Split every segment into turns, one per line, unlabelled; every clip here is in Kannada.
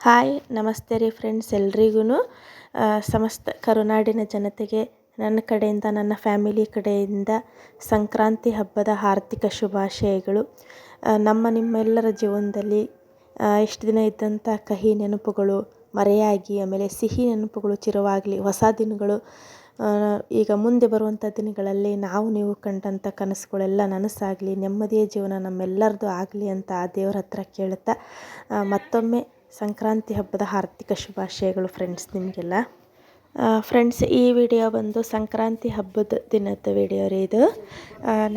ಹಾಯ್, ನಮಸ್ತೆ ರೀ ಫ್ರೆಂಡ್ಸ್ ಎಲ್ರಿಗೂ ಸಮಸ್ತ ಕರುನಾಡಿನ ಜನತೆಗೆ, ನನ್ನ ಕಡೆಯಿಂದ, ನನ್ನ ಫ್ಯಾಮಿಲಿ ಕಡೆಯಿಂದ ಸಂಕ್ರಾಂತಿ ಹಬ್ಬದ ಆರ್ಥಿಕ ಶುಭಾಶಯಗಳು. ನಮ್ಮ ನಿಮ್ಮೆಲ್ಲರ ಜೀವನದಲ್ಲಿ ಇಷ್ಟು ದಿನ ಇದ್ದಂಥ ಕಹಿ ನೆನಪುಗಳು, ಮರೆಯಾಗಿ, ಆಮೇಲೆ ಸಿಹಿ ನೆನಪುಗಳು ಚಿರವಾಗಲಿ, ಹೊಸ ದಿನಗಳು ಈಗ ಮುಂದೆ ಬರುವಂಥ ದಿನಗಳಲ್ಲಿ ನಾವು, ನೀವು ಕಂಡಂಥ ಕನಸುಗಳೆಲ್ಲ ನನಸಾಗಲಿ, ನೆಮ್ಮದಿಯ ಜೀವನ ನಮ್ಮೆಲ್ಲರದು ಆಗಲಿ ಅಂತ ಆ ದೇವ್ರ ಹತ್ರ ಕೇಳುತ್ತಾ ಮತ್ತೊಮ್ಮೆ ಸಂಕ್ರಾಂತಿ ಹಬ್ಬದ ಹಾರ್ದಿಕ ಶುಭಾಶಯಗಳು ಫ್ರೆಂಡ್ಸ್ ನಿಮಗೆಲ್ಲ. ಫ್ರೆಂಡ್ಸ್ ಈ ವಿಡಿಯೋ ಬಂದು ಸಂಕ್ರಾಂತಿ ಹಬ್ಬದ ದಿನದ ವಿಡಿಯೋ ರೀ ಇದು.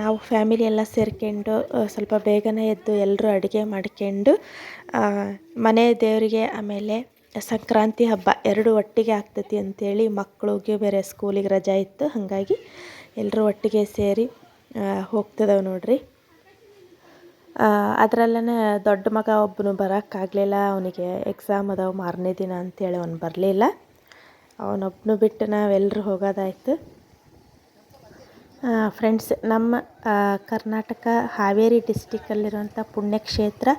ನಾವು ಫ್ಯಾಮಿಲಿ ಎಲ್ಲ ಸೇರ್ಕೊಂಡು ಸ್ವಲ್ಪ ಬೇಗನೆ ಎದ್ದು ಎಲ್ಲರೂ ಅಡುಗೆ ಮಾಡ್ಕೊಂಡು ಮನೆ ದೇವರಿಗೆ ಆಮೇಲೆ ಸಂಕ್ರಾಂತಿ ಹಬ್ಬ ಎರಡು ಒಟ್ಟಿಗೆ ಆಗ್ತೈತಿ ಅಂಥೇಳಿ ಮಕ್ಕಳಿಗೆ ಬೇರೆ ಸ್ಕೂಲಿಗೆ ರಜೆ ಇತ್ತು. ಹಾಗಾಗಿ ಎಲ್ಲರೂ ಒಟ್ಟಿಗೆ ಸೇರಿ ಹೋಗ್ತದಾವೆ ನೋಡಿರಿ. ಅದರಲ್ಲೇ ದೊಡ್ಡ ಮಗ ಒಬ್ಬನು ಬರೋಕ್ಕಾಗಲಿಲ್ಲ. ಅವನಿಗೆ ಎಕ್ಸಾಮ್ ಅದಾವೆ, ಮಾರನೇ ದಿನ ಅಂಥೇಳಿ ಅವ್ನು ಬರಲಿಲ್ಲ. ಅವನೊಬ್ಬನು ಬಿಟ್ಟು ನಾವೆಲ್ಲರೂ ಹೋಗೋದಾಯ್ತು. ಫ್ರೆಂಡ್ಸ್ ನಮ್ಮ ಕರ್ನಾಟಕ ಹಾವೇರಿ ಡಿಸ್ಟಿಕ್ಕಲ್ಲಿರುವಂಥ ಪುಣ್ಯಕ್ಷೇತ್ರ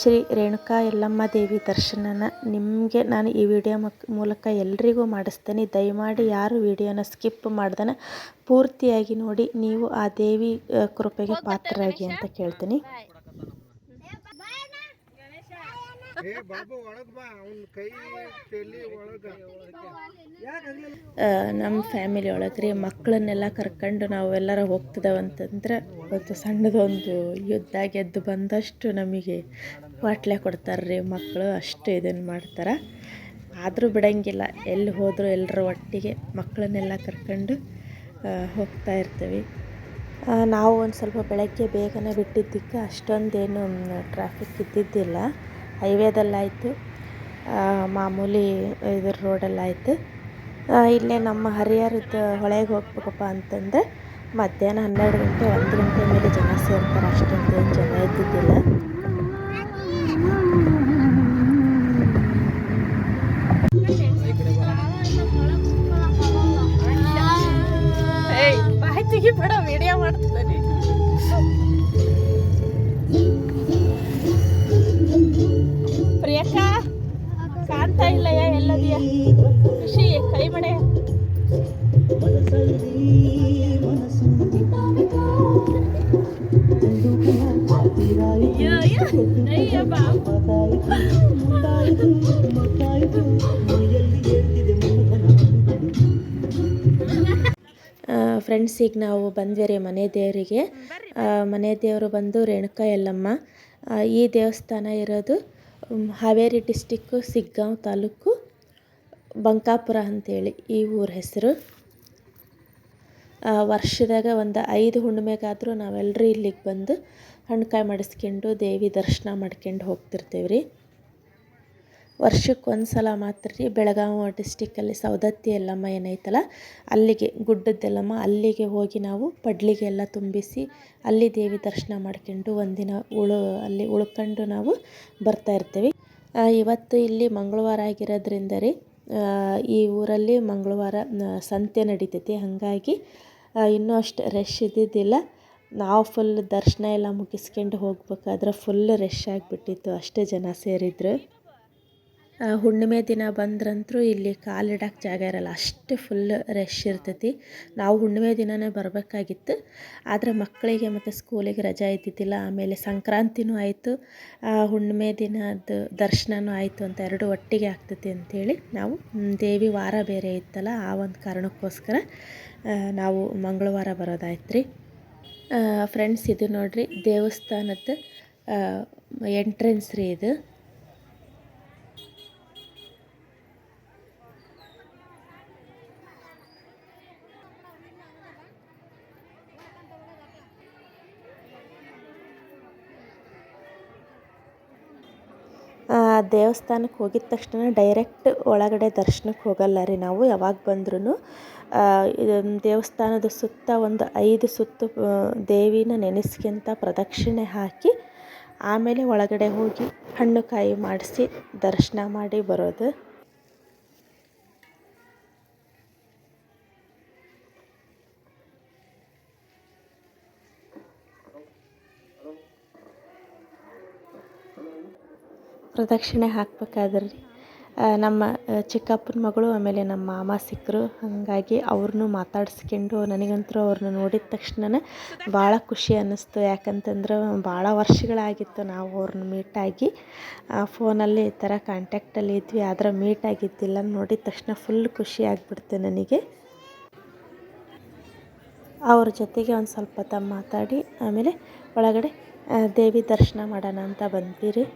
ಶ್ರೀ ರೇಣುಕಾ ಯಲ್ಲಮ್ಮ ದೇವಿ ದರ್ಶನನ ನಿಮಗೆ ನಾನು ಈ ವಿಡಿಯೋ ಮಕ್ ಮೂಲಕ ಎಲ್ರಿಗೂ ಮಾಡಿಸ್ತೇನೆ. ದಯಮಾಡಿ ಯಾರು ವಿಡಿಯೋನ ಸ್ಕಿಪ್ ಮಾಡ್ದನ ಪೂರ್ತಿಯಾಗಿ ನೋಡಿ. ನೀವು ಆ ದೇವಿ ಕೃಪೆಗೆ ಪಾತ್ರರಾಗಿ ಅಂತ ಕೇಳ್ತೀನಿ. ನಮ್ಮ ಫ್ಯಾಮಿಲಿ ಒಳಗೆ ರೀ ಮಕ್ಕಳನ್ನೆಲ್ಲ ಕರ್ಕೊಂಡು ನಾವೆಲ್ಲರ ಹೋಗ್ತಿದ್ದೇವೆ ಹೋಗ್ತಿದ್ದೇವಂತಂದ್ರೆ ಒಂದು ಸಣ್ಣದೊಂದು ಯುದ್ಧ ಗೆದ್ದು ಬಂದಷ್ಟು ನಮಗೆ ಬಾಟ್ಲೆ ಕೊಡ್ತಾರೆ ರೀ ಮಕ್ಕಳು ಅಷ್ಟು ಇದನ್ನು ಮಾಡ್ತಾರೆ. ಆದರೂ ಬಿಡಂಗಿಲ್ಲ ಎಲ್ಲಿ ಹೋದರೂ ಎಲ್ಲರ ಒಟ್ಟಿಗೆ ಮಕ್ಕಳನ್ನೆಲ್ಲ ಕರ್ಕೊಂಡು ಹೋಗ್ತಾ ಇರ್ತೀವಿ. ನಾವು ಒಂದು ಸ್ವಲ್ಪ ಬೆಳಗ್ಗೆ ಬೇಗನೆ ಬಿಟ್ಟಿದ್ದಕ್ಕೆ ಅಷ್ಟೊಂದೇನು ಟ್ರಾಫಿಕ್ ಇದ್ದಿದ್ದಿಲ್ಲ. ಹೈವೇದಲ್ಲಾಯಿತು. ಮಾಮೂಲಿ ಇದ್ರ ರೋಡಲ್ಲಾಯಿತು. ಇಲ್ಲೇ ನಮ್ಮ ಹರಿಹರದ ಹೊಳೆಗೆ ಹೋಗ್ಬೇಕಪ್ಪ ಅಂತಂದರೆ ಮಧ್ಯಾಹ್ನ ಹನ್ನೆರಡು ಗಂಟೆ, ಒಂದು ಗಂಟೆ ಮೇಲೆ ಜನ ಸೇರ್ತಾರೆ ಅಷ್ಟೊಂದು ಜನ ಇದ್ದಿದ್ದಿಲ್ಲ.
ಖುಷಿ
ಫ್ರೆಂಡ್ಸ್ ಈಗ ನಾವು ಬಂದ್ವಿ ರೀ ಮನೆ ದೇವರಿಗೆ. ಮನೆ ದೇವರು ಬಂದು ರೇಣುಕಾ ಯಲ್ಲಮ್ಮ ಈ ದೇವಸ್ಥಾನ ಇರೋದು ಹಾವೇರಿ ಡಿಸ್ಟಿಕ್ಕು ಸಿಗ್ಗಾಂವ್ ತಾಲೂಕು. ಬಂಕಾಪುರ ಅಂತೇಳಿ ಈ ಊರ ಹೆಸರು. ವರ್ಷದಾಗ ಒಂದು ಐದು ಹುಣ್ಣಿಮೆಗಾದರೂ ನಾವೆಲ್ಲರೂ ಇಲ್ಲಿಗೆ ಬಂದು ಹಣ್ಕಾಯಿ ಕಾಯಿ ಮಾಡಿಸ್ಕೊಂಡು ದೇವಿ ದರ್ಶನ ಮಾಡ್ಕೊಂಡು ಹೋಗ್ತಿರ್ತೇವೆ ರೀ ವರ್ಷಕ್ಕೆ ಒಂದು ಸಲ ಮಾತ್ರ ರೀ ಬೆಳಗಾವಿ ಡಿಸ್ಟಿಕ್ಕಲ್ಲಿ ಸೌದತ್ತಿ ಎಲ್ಲಮ್ಮ ಏನೈತಲ್ಲ, ಅಲ್ಲಿಗೆ ಗುಡ್ಡದ್ದೆಲ್ಲಮ್ಮ ಅಲ್ಲಿಗೆ ಹೋಗಿ ನಾವು ಪಡ್ಲಿಗೆ ಎಲ್ಲ ತುಂಬಿಸಿ ಅಲ್ಲಿ ದೇವಿ ದರ್ಶನ ಮಾಡ್ಕೊಂಡು ಒಂದಿನ ಉಳು, ಅಲ್ಲಿ ಉಳ್ಕೊಂಡು ನಾವು ಬರ್ತಾ ಇರ್ತೀವಿ. ಇವತ್ತು ಇಲ್ಲಿ ಮಂಗಳವಾರ ಆಗಿರೋದ್ರಿಂದ ರೀ ಈ ಊರಲ್ಲಿ ಮಂಗಳವಾರ ಸಂತೆ ನಡೀತೈತಿ. ಹಾಗಾಗಿ ಇನ್ನೂ ಅಷ್ಟು ರಶ್ ಇದ್ದಿದ್ದಿಲ್ಲ. ನಾವು ಫುಲ್ ದರ್ಶನ ಎಲ್ಲ ಮುಗಿಸ್ಕೊಂಡು ಹೋಗ್ಬೇಕಾದ್ರೆ ಫುಲ್ ರಶ್ ಆಗಿಬಿಟ್ಟಿತ್ತು. ಅಷ್ಟೇ ಜನ ಸೇರಿದ್ರು. ಹುಣ್ಣಿಮೆ ದಿನ ಬಂದ್ರಂತೂ ಇಲ್ಲಿ ಕಾಲಿಡಕ್ಕೆ ಜಾಗ ಇರಲ್ಲ. ಅಷ್ಟು ಫುಲ್ ರಶ್ ಇರ್ತೈತಿ. ನಾವು ಹುಣ್ಣಿಮೆ ದಿನವೇ ಬರಬೇಕಾಗಿತ್ತು. ಆದರೆ ಮಕ್ಕಳಿಗೆ ಮತ್ತು ಸ್ಕೂಲಿಗೆ ರಜೆ ಇದ್ದಿದ್ದಿಲ್ಲ. ಆಮೇಲೆ ಸಂಕ್ರಾಂತಿನೂ ಆಯಿತು. ಹುಣ್ಣಿಮೆ ದಿನದ ದರ್ಶನವೂ ಆಯಿತು ಅಂತ ಎರಡು ಒಟ್ಟಿಗೆ ಆಗ್ತೈತಿ ಅಂಥೇಳಿ ನಾವು ದೇವಿ ವಾರ ಬೇರೆ ಇತ್ತಲ್ಲ, ಆ ಒಂದು ಕಾರಣಕ್ಕೋಸ್ಕರ ನಾವು ಮಂಗಳವಾರ ಬರೋದಾಯ್ತು ರೀ ಫ್ರೆಂಡ್ಸ್ ಇದು ನೋಡಿರಿ, ದೇವಸ್ಥಾನದ ಎಂಟ್ರೆನ್ಸ್ ರೀ ಇದು. ದೇವಸ್ಥಾನಕ್ಕೆ ಹೋಗಿದ ತಕ್ಷಣ ಡೈರೆಕ್ಟ್ ಒಳಗಡೆ ದರ್ಶನಕ್ಕೆ ಹೋಗಲ್ಲ ರೀ ನಾವು, ಯಾವಾಗ ಬಂದ್ರೂ ದೇವಸ್ಥಾನದ ಸುತ್ತ ಒಂದು ಐದು ಸುತ್ತು ದೇವಿನ ನೆನೆಸ್ಕೊಂತ ಪ್ರದಕ್ಷಿಣೆ ಹಾಕಿ ಆಮೇಲೆ ಒಳಗಡೆ ಹೋಗಿ ಹಣ್ಣು ಕಾಯಿ ಮಾಡಿಸಿ ದರ್ಶನ ಮಾಡಿ ಬರೋದು. ಪ್ರದಕ್ಷಿಣೆ ಹಾಕ್ಬೇಕಾದ್ರೆ ರೀ. ನಮ್ಮ ಚಿಕ್ಕಪ್ಪನ ಮಗಳು, ಆಮೇಲೆ ನಮ್ಮ ಮಾಮ ಸಿಕ್ಕರು, ಹಾಗಾಗಿ ಅವ್ರನ್ನೂ ಮಾತಾಡ್ಸ್ಕೊಂಡು ನನಗಂತೂ ಅವ್ರನ್ನ ನೋಡಿದ ತಕ್ಷಣ ಭಾಳ ಖುಷಿ ಅನ್ನಿಸ್ತು. ಯಾಕಂತಂದ್ರೆ ಭಾಳ ವರ್ಷಗಳಾಗಿತ್ತು ನಾವು ಅವ್ರನ್ನ ಮೀಟಾಗಿ ಫೋನಲ್ಲಿ ಈ ಥರ ಕಾಂಟ್ಯಾಕ್ಟಲ್ಲಿ ಇದ್ವಿ, ಆದರೆ ಮೀಟ್ ಆಗಿದ್ದಿಲ್ಲ ನೋಡಿದ ತಕ್ಷಣ ಫುಲ್ ಖುಷಿ ಆಗಿಬಿಡ್ತು ನನಗೆ. ಅವ್ರ ಜೊತೆಗೆ ಒಂದು ಸ್ವಲ್ಪ ಹೊತ್ತು ಮಾತಾಡಿ, ಆಮೇಲೆ ಒಳಗಡೆ ದೇವಿ ದರ್ಶನ ಮಾಡೋಣ ಅಂತ ಬಂದ್ವಿ ರೀ.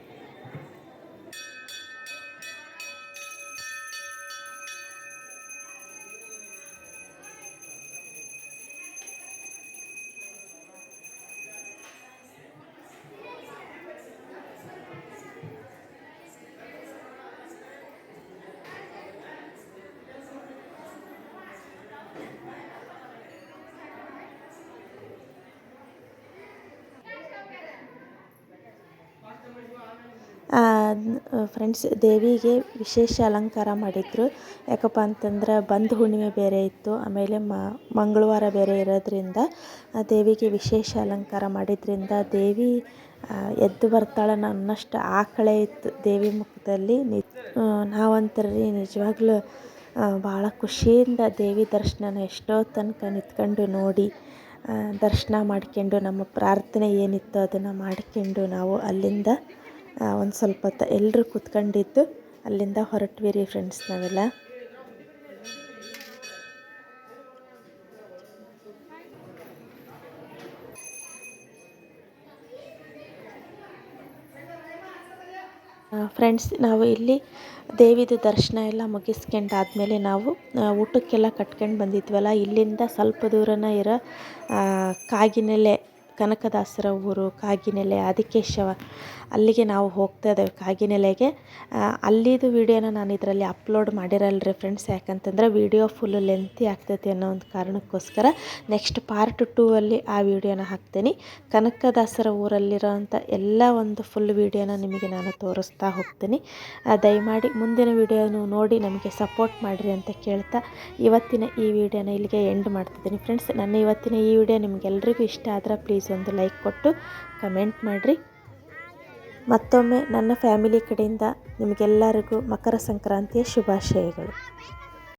ಫ್ರೆಂಡ್ಸ್ ದೇವಿಗೆ ವಿಶೇಷ ಅಲಂಕಾರ ಮಾಡಿದ್ರು. ಯಾಕಪ್ಪ ಅಂತಂದ್ರೆ ಬಂದ ಹುಣ್ಣಿಮೆ ಬೇರೆ ಇತ್ತು, ಆಮೇಲೆ ಮಂಗಳವಾರ ಬೇರೆ ಇರೋದ್ರಿಂದ ದೇವಿಗೆ ವಿಶೇಷ ಅಲಂಕಾರ ಮಾಡಿದ್ರಿಂದ ದೇವಿ ಎದ್ದು ಬರ್ತಾಳೆ ಅನ್ನೋಷ್ಟು ಆಕಳೆ ಇತ್ತು ದೇವಿ ಮುಖದಲ್ಲಿ. ನಿ ನಾವಂತರ್ರಿ ನಿಜವಾಗ್ಲೂ ಭಾಳ ಖುಷಿಯಿಂದ ದೇವಿ ದರ್ಶನನ ಎಷ್ಟೋ ತನಕ ನಿಂತ್ಕೊಂಡು ನೋಡಿ ದರ್ಶನ ಮಾಡ್ಕೊಂಡು ನಮ್ಮ ಪ್ರಾರ್ಥನೆ ಏನಿತ್ತು ಅದನ್ನು ಮಾಡ್ಕೊಂಡು ನಾವು ಅಲ್ಲಿಂದ ಒಂದು ಸ್ವಲ್ಪ ಹೊತ್ತು ಎಲ್ಲರೂ ಕೂತ್ಕೊಂಡಿದ್ದು ಅಲ್ಲಿಂದ ಹೊರಟ್ವಿ ರೀ ಫ್ರೆಂಡ್ಸ್ ನಾವೆಲ್ಲ ಫ್ರೆಂಡ್ಸ್ ನಾವು ಇಲ್ಲಿ ದೇವಿದು ದರ್ಶನ ಎಲ್ಲ ಮುಗಿಸ್ಕೊಂಡಾದ್ಮೇಲೆ ನಾವು ಊಟಕ್ಕೆಲ್ಲ ಕಟ್ಕೊಂಡು ಬಂದಿದ್ವಲ್ಲ, ಇಲ್ಲಿಂದ ಸ್ವಲ್ಪ ದೂರನ ಇರೋ ಕಾಗಿನೆಲೆ ಕನಕದಾಸರ ಊರು, ಕಾಗಿನೆಲೆ, ಆದಿಕೇಶವ. ಅಲ್ಲಿಗೆ ನಾವು ಹೋಗ್ತಾ ಇದ್ದೇವೆ. ಕಾಗಿನೆಲೆಗೆ ಅಲ್ಲಿದು ವಿಡಿಯೋನ ನಾನು ಇದರಲ್ಲಿ ಅಪ್ಲೋಡ್ ಮಾಡಿರಲ್ರಿ ಫ್ರೆಂಡ್ಸ್ ಯಾಕಂತಂದ್ರೆ ವಿಡಿಯೋ ಫುಲ್ ಲೆಂತಿ ಆಗ್ತೈತಿ ಅನ್ನೋ ಒಂದು ಕಾರಣಕ್ಕೋಸ್ಕರ ನೆಕ್ಸ್ಟ್ ಪಾರ್ಟ್ ಟೂ ಅಲ್ಲಿ ಆ ವಿಡಿಯೋನ ಹಾಕ್ತೇನೆ. ಕನಕದಾಸರ ಊರಲ್ಲಿರೋಂಥ ಎಲ್ಲ ಒಂದು ಫುಲ್ ವಿಡಿಯೋನ ನಿಮಗೆ ನಾನು ತೋರಿಸ್ತಾ ಹೋಗ್ತೀನಿ. ದಯಮಾಡಿ ಮುಂದಿನ ವಿಡಿಯೋನು ನೋಡಿ ನಮಗೆ ಸಪೋರ್ಟ್ ಮಾಡಿರಿ ಅಂತ ಕೇಳ್ತಾ ಇವತ್ತಿನ ಈ ವಿಡಿಯೋನ ಇಲ್ಲಿಗೆ ಎಂಡ್ ಮಾಡ್ತಿದ್ದೀನಿ. ಫ್ರೆಂಡ್ಸ್ ನನ್ನ ಇವತ್ತಿನ ಈ ವಿಡಿಯೋ ನಿಮಗೆಲ್ಲರಿಗೂ ಇಷ್ಟ ಆದ್ರೆ ಪ್ಲೀಸ್ ಒಂದು ಲೈಕ್ ಕೊಟ್ಟು ಕಮೆಂಟ್ ಮಾಡಿರಿ. ಮತ್ತೊಮ್ಮೆ ನನ್ನ ಫ್ಯಾಮಿಲಿ ಕಡೆಯಿಂದ ನಿಮಗೆಲ್ಲರಿಗೂ ಮಕರ ಸಂಕ್ರಾಂತಿಯ ಶುಭಾಶಯಗಳು.